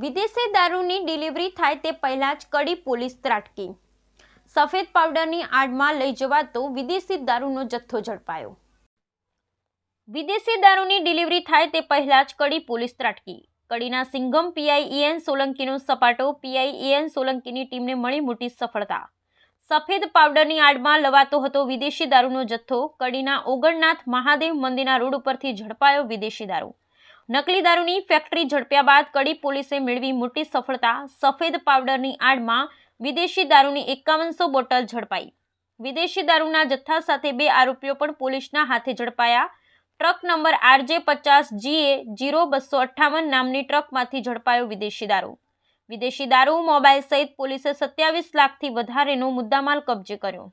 દારૂની ડિલિવરી થાય તે પહેલા જ કડી પોલીસ ત્રાટકી. સફેદ પાવડરની આડમાં લઈ જવાતો વિદેશી દારૂનો જથ્થો ઝડપાયો. વિદેશી દારૂની ડિલિવરી થાય તે પહેલા જ કડી પોલીસ ત્રાટકી. કડીના સિંઘમ પીઆઈઈએન સોલંકીનો સપાટો પીઆઈઈએન સોલંકીની ટીમને મળી મોટી સફળતા. સફેદ પાવડરની આડમાં લવાતો હતો વિદેશી દારૂનો જથ્થો. કડીના ઓગણનાથ મહાદેવ મંદિરના રોડ ઉપરથી ઝડપાયો વિદેશી દારૂ. નકલી દારૂની ફેક્ટરી ઝડપ્યા બાદ કડી પોલીસે મેળવી મોટી સફળતા. સફેદ પાવડરની આડમાં વિદેશી દારૂની એકાવનસો બોટલ ઝડપાઈ. વિદેશી દારૂના જથ્થા સાથે બે આરોપીઓ પણ પોલીસના હાથે ઝડપાયા. ટ્રક નંબર આરજે પચાસ જીએ જીરો બસો અઠ્ઠાવન નામની ટ્રકમાંથી ઝડપાયો વિદેશી દારૂ. વિદેશી દારૂ, મોબાઈલ સહિત પોલીસે સત્યાવીસ લાખથી વધારેનો મુદ્દામાલ કબજે કર્યો.